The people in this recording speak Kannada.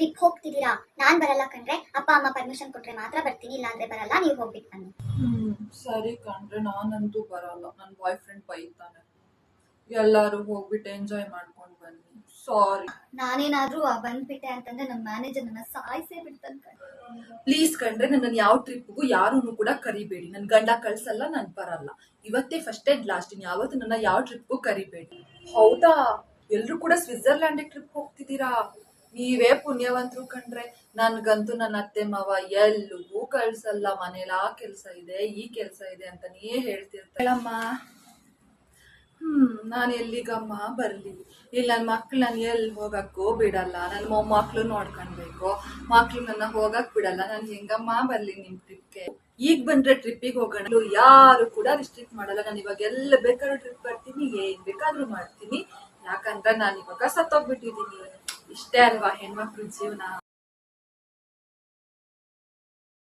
ಟ್ರಿಪ್ ಹೋಗ್ತಿದ್ದೀರಾ? ನಾನ್ ಬರಲ್ಲ ಕಣ್ರೆ. ಅಪ್ಪ ಅಮ್ಮ ಪರ್ಮಿಷನ್ ಕೊಟ್ರೆ ಮಾತ್ರ ಬರ್ತೀನಿ ಇಲ್ಲ ಅಂದ್ರೆ ಬರಲ್ಲ. ನೀವು ಹೋಗ್ಬಿಟ್ಟು ಬನ್ನಿ. ಹ್ಮ್ ಸರಿ ಕಣ್ರೆ. ನಾನಂತೂ ಬರಲ್ಲ. ನನ್ನ ಬಾಯ್ ಫ್ರೆಂಡ್ ಬೈತಾನೆ. ಎಲ್ಲರೂ ಹೋಗ್ಬಿಟ್ಟು ಎಂಜಾಯ್ ಮಾಡ್ಕೊಂಡು ಬನ್ನಿ. ಸಾರಿ ನಾನೇನಾದ್ರೂ ಆ ಬಂದ್ಬಿಟ್ಟೆ ಅಂತಂದ್ರೆ ನಮ್ಮ ಮ್ಯಾನೇಜರ್ ನನ್ನ ಸಾಯಿಸೇ ಬಿಡ್ತಾನೆ. ಪ್ಲೀಸ್ ಕಂಡ್ರೆ ನನ್ನ ಯಾವ ಟ್ರಿಪ್ಗೂ ಯಾರೂ ಕೂಡ ಕರಿಬೇಡಿ. ನನ್ನ ಗಂಡ ಕಳ್ಸಲ್ಲ ನಾನ್ ಬರಲ್ಲ. ಇವತ್ತೇ ಫಸ್ಟ್ ಅಂಡ್ ಲಾಸ್ಟ್ ಇನ್. ಯಾವತ್ತು ನನ್ನ ಯಾವ ಟ್ರಿಪ್ಗೂ ಕರಿಬೇಡಿ. ಹೌದಾ? ಎಲ್ಲರೂ ಕೂಡ ಸ್ವಿಟ್ಜರ್ಲ್ಯಾಂಡ್ ಟ್ರಿಪ್ ಹೋಗ್ತಿದ್ದೀರಾ? ನೀವೇ ಪುಣ್ಯವಂತರು ಕಂಡ್ರೆ ನನ್ಗಂತೂ ನನ್ನ ಅತ್ತೆ ಮಾವ ಎಲ್ಲೂ ಕಳ್ಸಲ್ಲ ಮನೇಲಿ ಆ ಕೆಲ್ಸ ಇದೆ ಈ ಕೆಲ್ಸ ಇದೆ ಅಂತ ನೀ ಹೇಳ್ತಿರ್ತಾಳಮ್ಮ ಹ್ಮ್ ನಾನು ಎಲ್ಲಿಗಮ್ಮ ಬರ್ಲಿ? ಇಲ್ಲಿ ನನ್ನ ಮಕ್ಳು ನಾನು ಎಲ್ಲಿ ಹೋಗಕ್ಕೂ ಬಿಡಲ್ಲ ನನ್ನ ಮೊಮ್ಮಕ್ಳು ನೋಡ್ಕೊಳ್ಬೇಕು ಮಕ್ಳು ನನ್ನ ಹೋಗಕ್ ಬಿಡಲ್ಲ ನಾನು ಹೆಂಗಮ್ಮ ಬರ್ಲಿ ನಿಮ್ ಟ್ರಿಪ್ಗೆ ಈಗ ಬಂದ್ರೆ ಟ್ರಿಪ್ಪಿಗೆ ಹೋಗೋಣ. ಯಾರು ಕೂಡ ರಿಸ್ಟ್ರಿಕ್ಟ್ ಮಾಡಲ್ಲ. ನಾನು ಇವಾಗ ಎಲ್ಲ ಬೇಕಾದ್ರೂ ಟ್ರಿಪ್ ಬರ್ತೀನಿ ಏನ್ ಬೇಕಾದ್ರೂ ಮಾಡ್ತೀನಿ. ಯಾಕಂದ್ರೆ ನಾನು ಇವಾಗ ಸತ್ತೋಗ್ಬಿಟ್ಟಿದ್ದೀನಿ. ಇಷ್ಟೇ ಅಲ್ವಾ ಹೆಣ್ಮಕ್ಳು ಜೀವನ